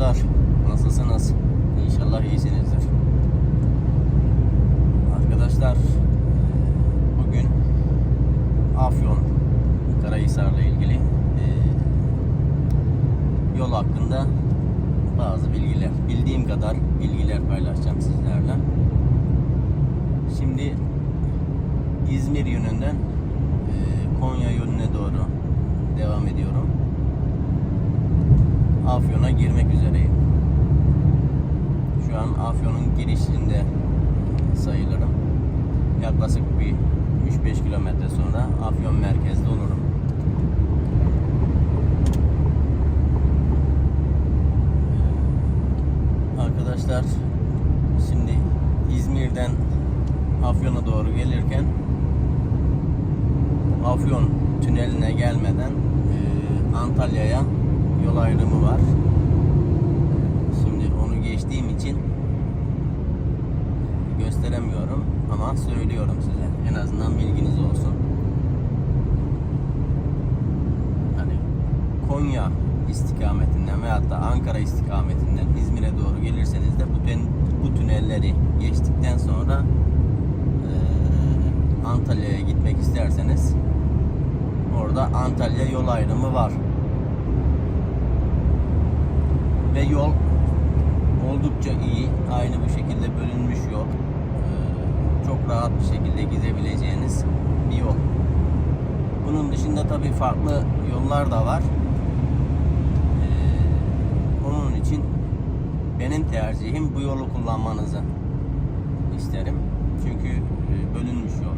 arkadaşlar. Nasılsınız? İnşallah iyisinizdir. Arkadaşlar bugün Afyon Karahisar'la ilgili e, yol hakkında bazı bilgiler, bildiğim kadar bilgiler paylaşacağım sizlerle. Şimdi İzmir yönünden e, Konya yönüne doğru devam ediyorum. Afyon'a girmek üzereyim. Şu an Afyon'un girişinde sayılırım. Yaklaşık bir 3-5 kilometre sonra Afyon merkezde olurum. Arkadaşlar şimdi İzmir'den Afyon'a doğru gelirken Afyon tüneline gelmeden Antalya'ya yol ayrımı var. Şimdi onu geçtiğim için gösteremiyorum ama söylüyorum size. En azından bilginiz olsun. Hani Konya istikametinden veyahut da Ankara istikametinden İzmir'e doğru gelirseniz de bu, tün- bu tünelleri geçtikten sonra e, Antalya'ya gitmek isterseniz orada Antalya yol ayrımı var. Ve yol oldukça iyi. Aynı bu şekilde bölünmüş yol. Ee, çok rahat bir şekilde gidebileceğiniz bir yol. Bunun dışında tabii farklı yollar da var. Ee, onun için benim tercihim bu yolu kullanmanızı isterim. Çünkü e, bölünmüş yol.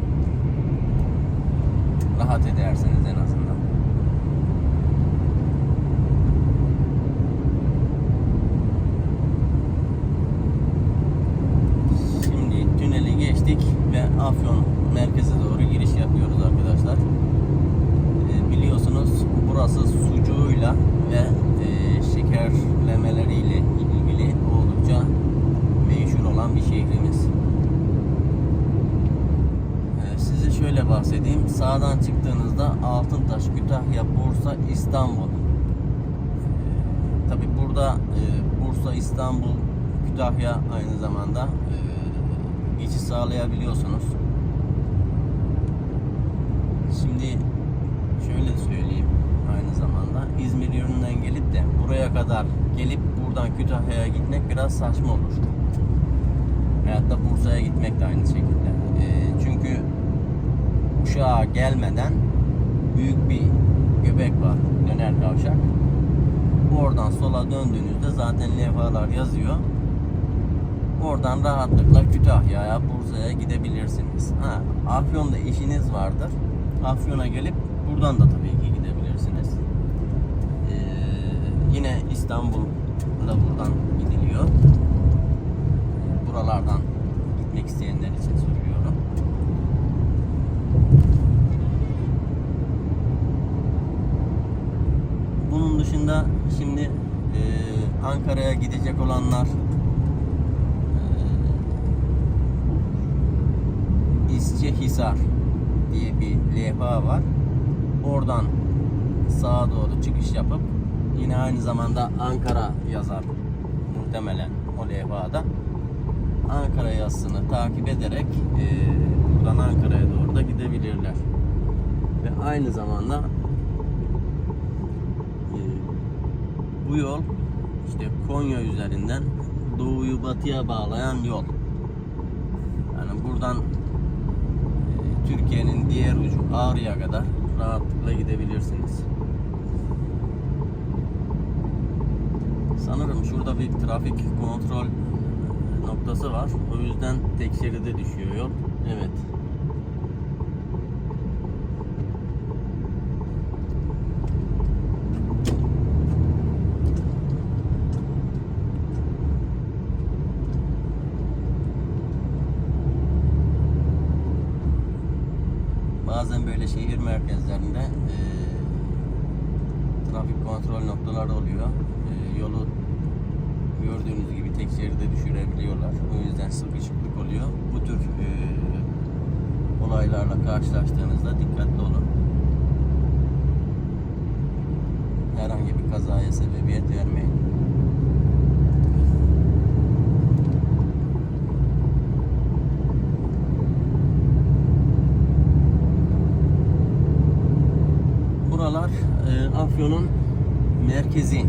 Rahat edersiniz en azından. Şimdi tüneli geçtik ve Afyon merkeze doğru giriş yapıyoruz arkadaşlar. Ee, biliyorsunuz burası sucuğuyla ve e, şekerlemeleriyle ilgili oldukça meşhur olan bir şehrimiz. Ee, size şöyle bahsedeyim. Sağdan çıktığınızda Altıntaş, Kütahya, Bursa, İstanbul. Tabi burada e, Bursa, İstanbul, Kütahya aynı zamanda e, geçiş sağlayabiliyorsunuz. Şimdi şöyle söyleyeyim aynı zamanda İzmir yönünden gelip de buraya kadar gelip buradan Kütahya'ya gitmek biraz saçma olur. Da Bursa'ya gitmek de aynı şekilde. E, çünkü Uşak'a gelmeden büyük bir göbek var. Döner kavşak. Oradan sola döndüğünüzde zaten levhalar yazıyor. Oradan rahatlıkla Kütahya'ya, Bursa'ya gidebilirsiniz. Ha, Afyon'da işiniz vardır. Afyon'a gelip buradan da tabii ki gidebilirsiniz. Ee, yine İstanbul'da buradan gidiliyor. Buralardan gitmek isteyenler için söylüyorum. Bunun dışında şimdi e, Ankara'ya gidecek olanlar e, İsçehisar diye bir levha var. Oradan sağa doğru çıkış yapıp yine aynı zamanda Ankara yazar muhtemelen o levhada. Ankara yazısını takip ederek e, buradan Ankara'ya doğru da gidebilirler. Ve aynı zamanda e, bu yol işte Konya üzerinden doğuyu batıya bağlayan yol. Yani buradan e, Türkiye'nin diğer ucu Ağrı'ya kadar rahatlıkla gidebilirsiniz. Sanırım şurada bir trafik kontrol noktası var. O yüzden tek şeride düşüyor yol. Evet. olaylarla karşılaştığınızda dikkatli olun. Herhangi bir kazaya sebebiyet vermeyin. Buralar e, Afyon'un merkezi.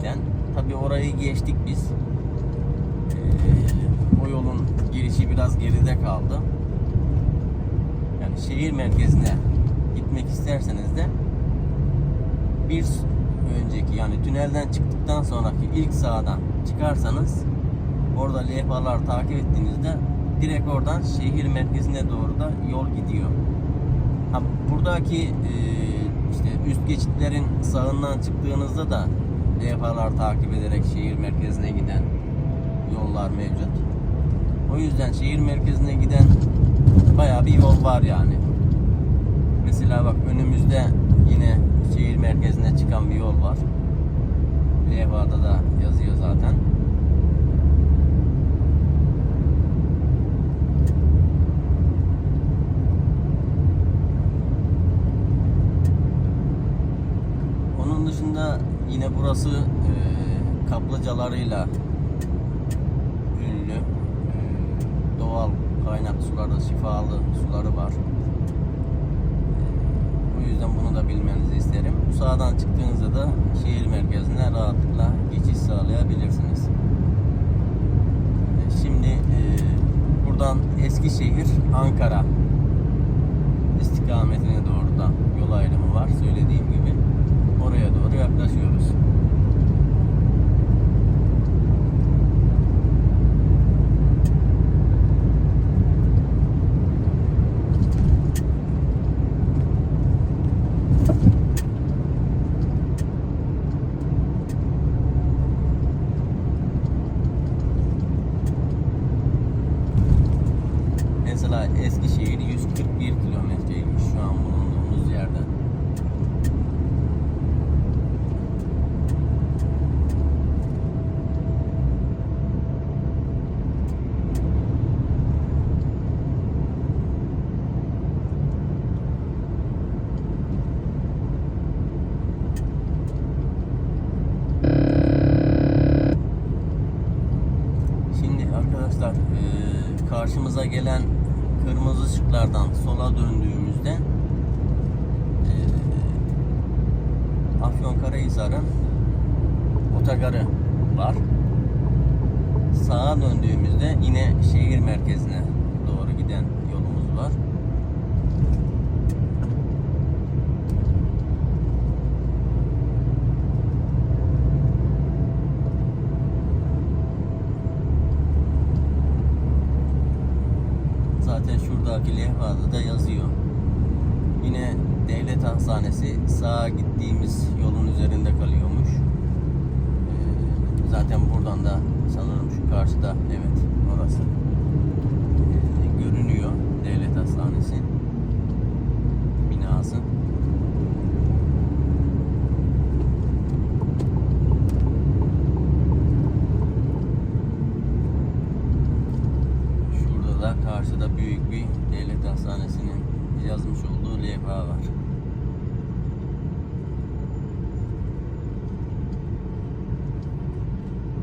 Giden. Tabi orayı geçtik biz. Ee, o yolun girişi biraz geride kaldı. Yani şehir merkezine gitmek isterseniz de bir önceki yani tünelden çıktıktan sonraki ilk sağdan çıkarsanız orada levhalar takip ettiğinizde direkt oradan şehir merkezine doğru da yol gidiyor. Ha, buradaki e, işte üst geçitlerin sağından çıktığınızda da levhalar takip ederek şehir merkezine giden yollar mevcut. O yüzden şehir merkezine giden bayağı bir yol var yani. Mesela bak önümüzde yine şehir merkezine çıkan bir yol var. Levhada da yazıyor zaten. Onun dışında yine burası e, kaplıcalarıyla ünlü. E, doğal kaynak suları, şifalı suları var. E, o yüzden bunu da bilmenizi isterim. Bu sağdan çıktığınızda da şehir merkezine rahatlıkla geçiş sağlayabilirsiniz. E, şimdi e, buradan Eskişehir, Ankara istikametine doğru da yol ayrımı var. Söylediğim gibi oraya doğru yaklaşıyoruz. Mesela Eskişehir 141 kilometreymiş şu an bulunduğumuz yerden. Şimdi arkadaşlar eee, karşımıza gelen kırmızı ışıklardan sola döndüğümüzde eee Afyonkarahisar'ın otogarı var. Döndüğümüzde yine şehir merkezine doğru giden yolumuz var. Zaten şuradaki levhada da yazıyor. Yine devlet hastanesi sağa gittiğimiz yolun üzerinde kalıyormuş. Ee, zaten buradan da sanırım şu karşıda evet orası. Ee, görünüyor devlet hastanesi binası. Şurada da karşıda büyük bir devlet hastanesinin levha var.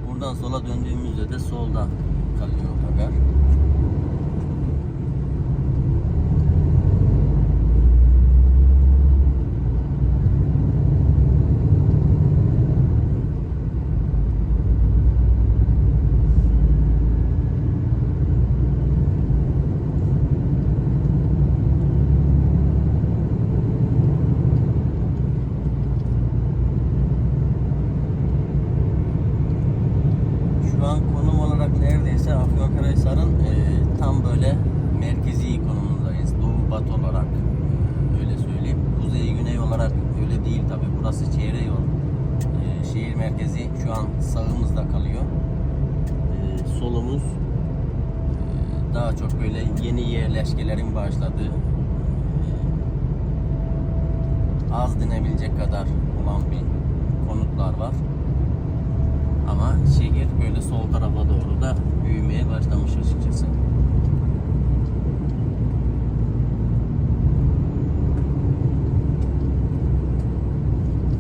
Buradan sola döndüğümüzde de solda kalıyor otogar. Şu an konum olarak neredeyse Afyonkarahisar'ın e, tam böyle merkezi konumundayız. Doğu batı olarak e, öyle söyleyeyim. Kuzey güney olarak öyle değil tabi. Burası çevre yol. E, şehir merkezi şu an sağımızda kalıyor. E, solumuz e, daha çok böyle yeni yerleşkelerin başladığı e, az denebilecek kadar olan bir konutlar var. Ama şehir böyle sol tarafa doğru da büyümeye başlamış açıkçası.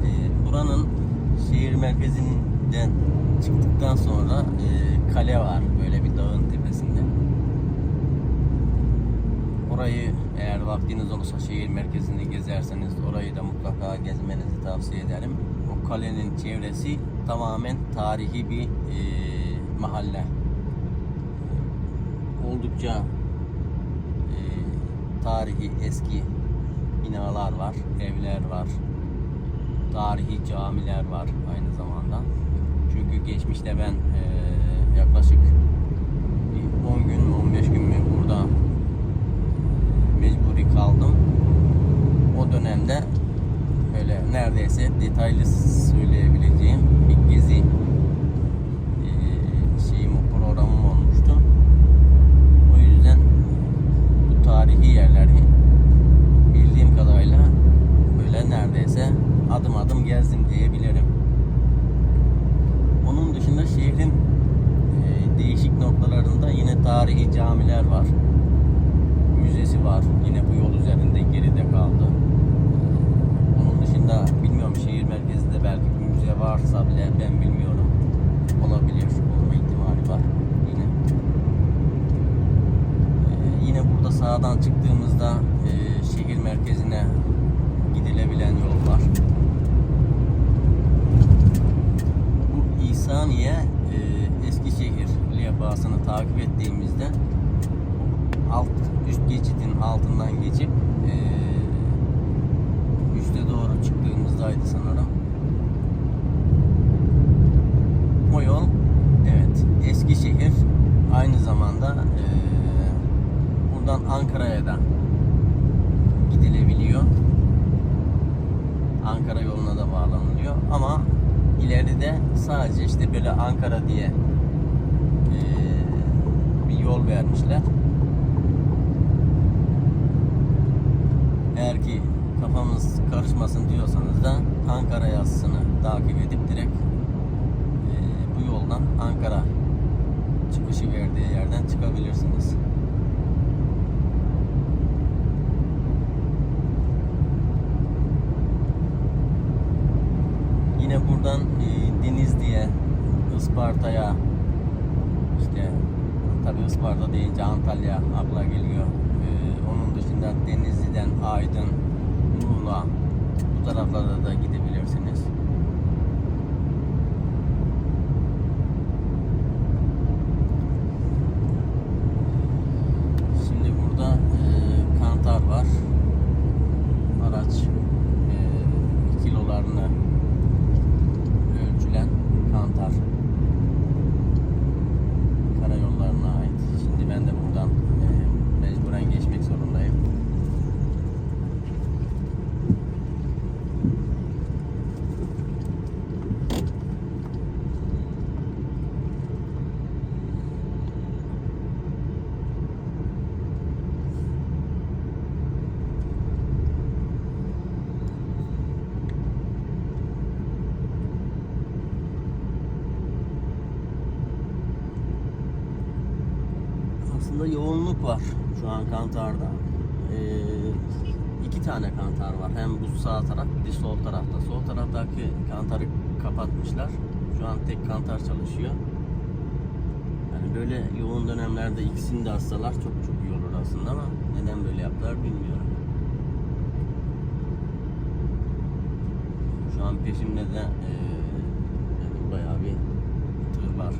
Ee, buranın şehir merkezinden çıktıktan sonra e, kale var böyle bir dağın tepesinde. Orayı eğer vaktiniz olursa şehir merkezini gezerseniz orayı da mutlaka gezmenizi tavsiye ederim. O kalenin çevresi tamamen tarihi bir e, mahalle. Oldukça e, tarihi eski binalar var, evler var, tarihi camiler var aynı zamanda. Çünkü geçmişte ben e, yaklaşık bir 10 gün mü 15 gün mü burada mecburi kaldım. O dönemde böyle neredeyse detaylı söyleyebileceğim bir gezi eee, şeyim programım olmuştu. O yüzden bu tarihi yerleri bildiğim kadarıyla böyle neredeyse adım adım gezdim diyebilirim. Onun dışında şehrin eee, değişik noktalarında yine tarihi camiler var müzesi var. Yine bu yol üzerinde geride kaldı. Onun dışında bilmiyorum şehir merkezinde belki bir müze varsa bile ben bilmiyorum. Olabilir. Olma ihtimali var. Yine. Ee, yine burada sağdan çıktığımızda e, şehir merkezine gidilebilen yol var. Bu İhsaniye e, Eskişehir levhasını takip ettiğimizde alt üst geçidin altından geçip eee üste doğru çıktığımızdaydı sanırım. O yol evet Eskişehir aynı zamanda eee, buradan Ankara'ya da gidilebiliyor. Ankara yoluna da bağlanılıyor ama ileride işte böyle Ankara diye bir yol vermişler. Eğer ki kafamız karışmasın diyorsanız da Ankara yazısını takip edip direkt bu yoldan Ankara çıkışı verdiği yerden çıkabilirsiniz. Yine buradan e, Denizli'ye, Isparta'ya işte tabi Isparta deyince Antalya akla geliyor. Ee, onun dışında Denizli'den Aydın, Muğla bu taraflara da gidebilirsiniz. Şimdi burada e, kantar var. Araç e, kilolarını ölçülen kantar karayollarına ait. Şimdi ben de buradan e, mecburen geçmek zorundayım. Aslında yoğunluk var şu an kantarda. Ee, iki tane kantar var. Hem bu de sol tarafta. Sol taraftaki kantarı kapatmışlar. Şu an tek kantar çalışıyor. Yani böyle yoğun dönemlerde ikisini de atsalar çok çok iyi olur aslında ama neden böyle yaptılar bilmiyorum. Şu an peşimde de ee, yani bayağı bir tır var.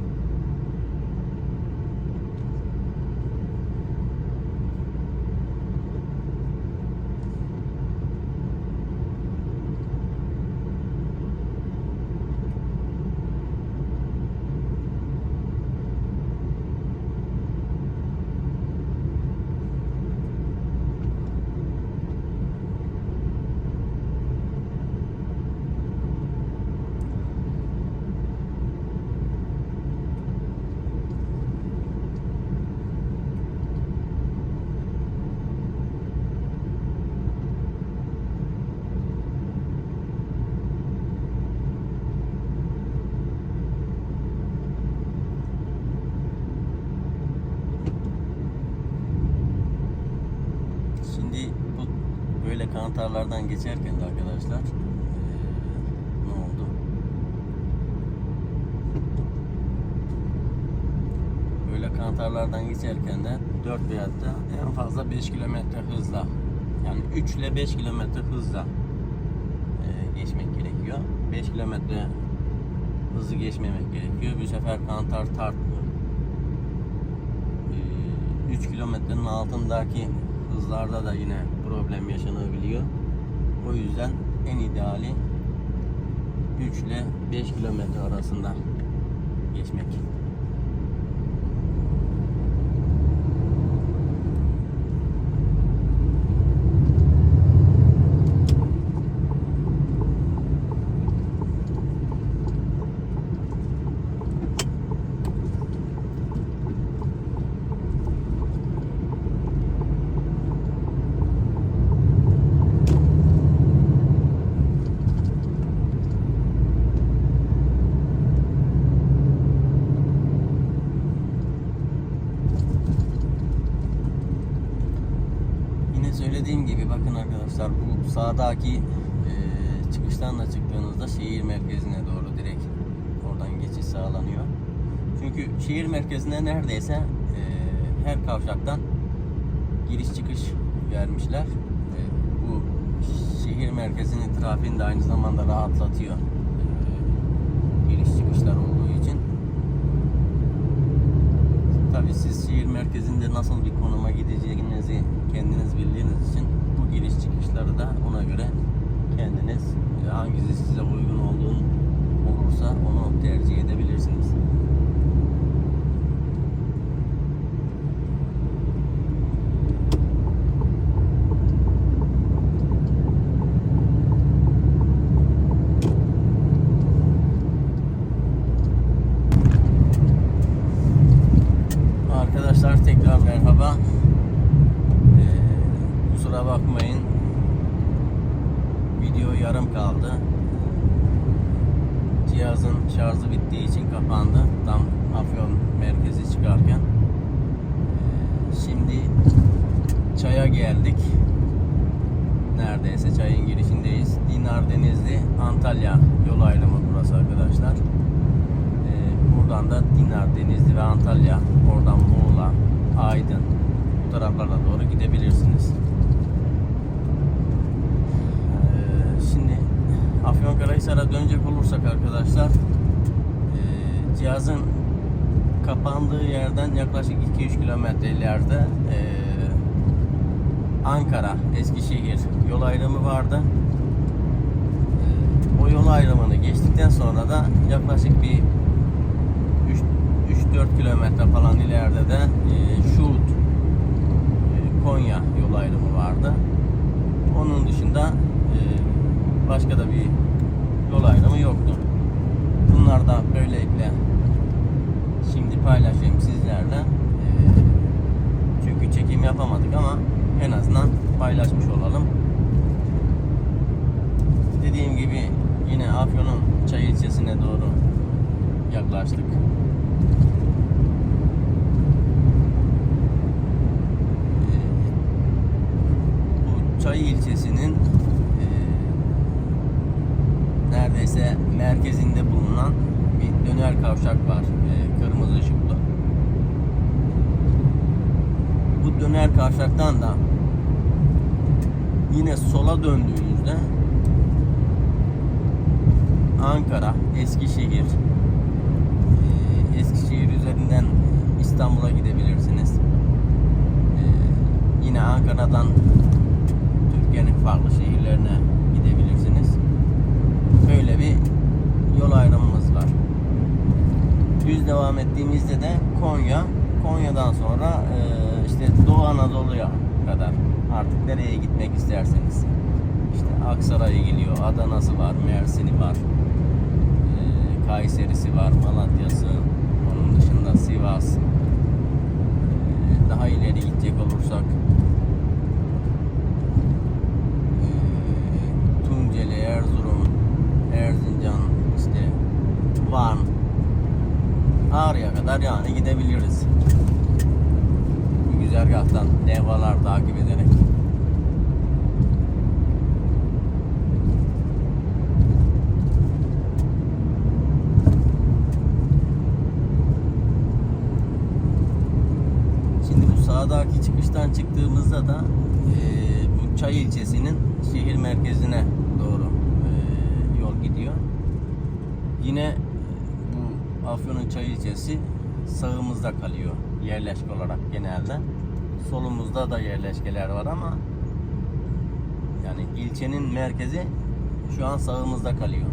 Kantarlardan geçerken de arkadaşlar ne oldu? Böyle kantarlardan geçerken de 4 veyahut da en fazla 5 kilometre hızla yani 3 ile 5 kilometre hızla geçmek gerekiyor. 5 kilometre hızlı geçmemek gerekiyor. Bu sefer kantar tartmıyor. 3 kilometrenin altındaki hızlarda da yine problem yaşanabiliyor. O yüzden en ideali 3 ile 5 kilometre arasında geçmek. Yine söylediğim gibi bakın arkadaşlar bu sağdaki e, çıkıştan da çıktığınızda şehir merkezine doğru direkt oradan geçiş sağlanıyor. Çünkü şehir merkezine neredeyse e, her kavşaktan giriş çıkış vermişler. E, bu şehir merkezinin trafiğini de aynı zamanda rahatlatıyor. E, giriş çıkışlar olduğu için. Tabii siz şehir merkezinde nasıl bir konuma gideceğinizi kendiniz bildiğiniz için bu giriş çıkışları da ona göre kendiniz e, hangisi size uygun olduğun olursa onu tercih edebilirsiniz. Arkadaşlar tekrar merhaba. Ee, kusura bakmayın. Video yarım kaldı. Cihazın şarjı bittiği için kapandı. Tam Afyon merkezi çıkarken. Şimdi çaya geldik. Neredeyse çayın girişindeyiz. Dinar Denizli Antalya yol ayrımı burası arkadaşlar. Ee, buradan da Dinar, Denizli ve Antalya, oradan Muğla, Aydın bu taraflara doğru gidebilirsiniz. Ee, şimdi Afyonkarahisar'a dönecek olursak arkadaşlar ee, cihazın kapandığı yerden yaklaşık 2-3 kilometre ileride ee, Ankara, Eskişehir yol ayrımı vardı. Ee, o yol ayrımını geçtikten sonra da yaklaşık bir 3-4 kilometre falan ileride de e, Şuhut e, Konya yol ayrımı vardı. Onun dışında e, başka da bir yol ayrımı yoktu. Bunlar da böylelikle şimdi paylaşayım sizlerle. E, çünkü çekim yapamadık ama en azından paylaşmış olalım. Dediğim gibi yine Afyon'un Çay ilçesine doğru yaklaştık. bu Çay ilçesinin e, neredeyse merkezinde bulunan bir döner kavşak var. e, kırmızı ışıklı. Bu döner kavşaktan da yine sola döndüğünüzde Ankara, Eskişehir, e, Eskişehir üzerinden İstanbul'a gidebilirsiniz. E, yine Ankara'dan Türkiye'nin farklı şehirlerine. Böyle bir yol ayrımımız var. Düz devam ettiğimizde de Konya, Konya'dan sonra e, işte Doğu Anadolu'ya kadar artık nereye gitmek isterseniz. İşte Aksaray'a geliyor, Adana'sı var, Mersin'i var, e, Kayseri'si var, Malatya'sı, onun dışında Sivas. arabalar takip ederek. Şimdi bu sağdaki çıkıştan çıktığımızda da e, bu Çay ilçesinin şehir merkezine doğru e, yol gidiyor. Yine bu Afyon'un Çay ilçesi sağımızda kalıyor yerleşik olarak genelde. Solumuzda da yerleşkeler var ama yani ilçenin merkezi şu an sağımızda kalıyor.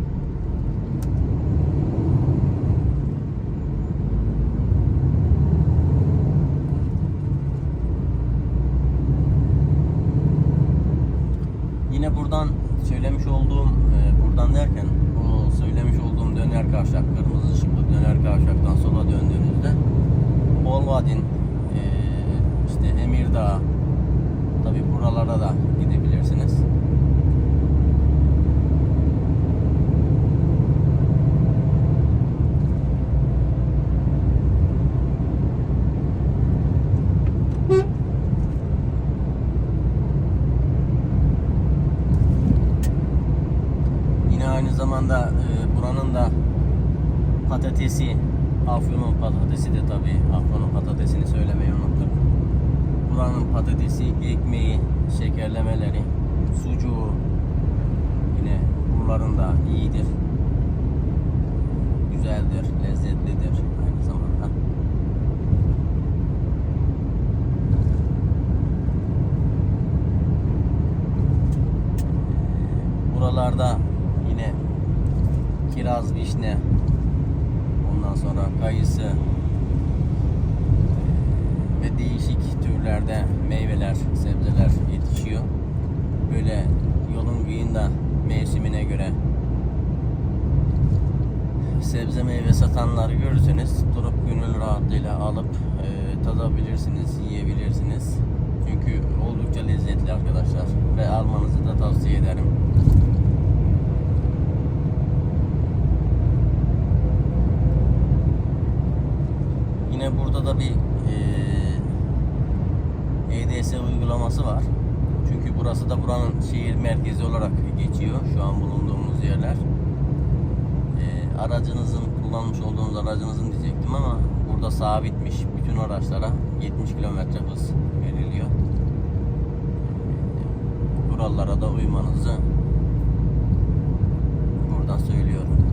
Yine buradan söylemiş olduğum, e, buradan derken o söylemiş olduğum döner kavşak, kırmızı ışıklı döner kavşaktan sola döndüğünüzde Bolvadin, e, işte Emirdağ, tabi buralara da gidebilirsiniz. Yine aynı zamanda e, buranın da patatesi, Afyon'un patatesi de tabi Afyon'un patatesini söylemeyi unuttuk. Buranın patatesi, ekmeği, şekerlemeleri, sucuğu yine bunların da iyidir. Güzeldir, lezzetlidir aynı zamanda. Buralarda yine kiraz, vişne, ondan sonra kayısı eee, ve değişik türlerde meyveler, sebzeler yetişiyor. Böyle yolun kıyında mevsimine göre sebze meyve satanları görürseniz durup gönül rahatlığıyla alıp eee, tadabilirsiniz, yiyebilirsiniz. Çünkü oldukça lezzetli arkadaşlar ve almanızı da tavsiye ederim. Yine burada da bir eee EDS uygulaması var. Çünkü burası da buranın şehir merkezi olarak geçiyor. Şu an bulunduğumuz yerler. Eee, aracınızın kullanmış olduğunuz aracınızın diyecektim ama burada sabitmiş. Bütün araçlara 70 kilometre hız veriliyor. Kurallara da uymanızı buradan söylüyorum.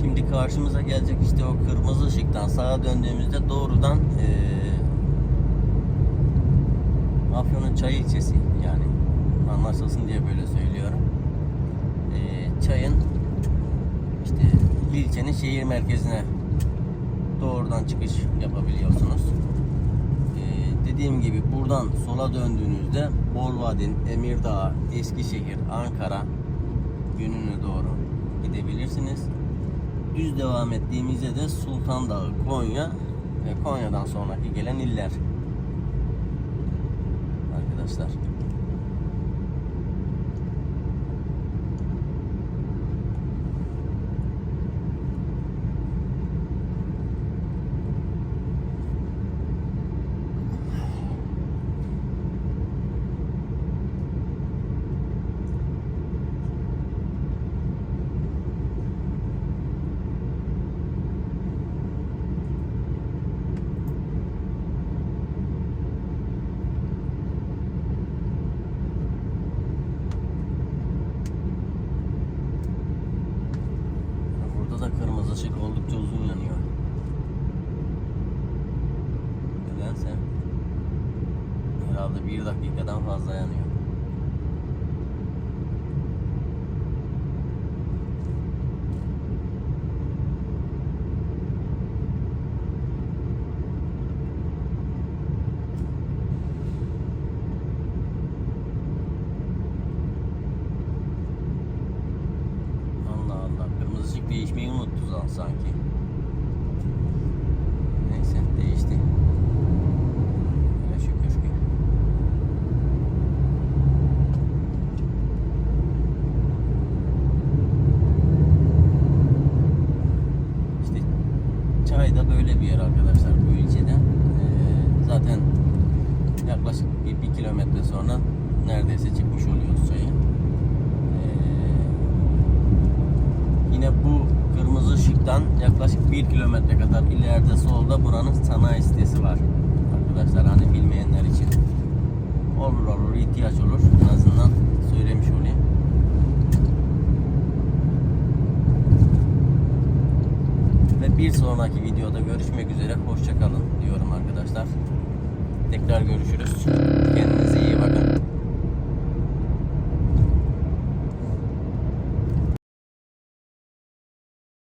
Şimdi karşımıza gelecek işte o kırmızı ışıktan sağa döndüğümüzde doğrudan eee Afyon'un çay ilçesi yani anlaşılsın diye böyle söylüyorum. Eee, çayın işte ilçenin şehir merkezine doğrudan çıkış yapabiliyorsunuz. Eee, dediğim gibi buradan sola döndüğünüzde Bolvadin, Emirdağ, Eskişehir, Ankara yönüne doğru gidebilirsiniz. Düz devam ettiğimizde de Sultan Dağı, Konya ve Konya'dan sonraki gelen iller. Arkadaşlar. Burada da kırmızı ışık oldukça uzun yanıyor. Nedense herhalde bir dakikadan fazla yanıyor. değişmeyi unuttu zaten sanki. Neyse değişti. Öyle şükür ki. İşte çay da böyle bir yer arkadaşlar bu ilçede. Ee, zaten yaklaşık bir, bir kilometre sonra neredeyse çıkmış oluyoruz çayı. Ee, yine bu kırmızı ışıktan yaklaşık bir kilometre kadar ileride solda buranın sanayi sitesi var. Arkadaşlar hani bilmeyenler için. Olur olur ihtiyaç olur. En azından söylemiş olayım. Ve bir sonraki videoda görüşmek üzere. Hoşçakalın diyorum arkadaşlar. Tekrar görüşürüz.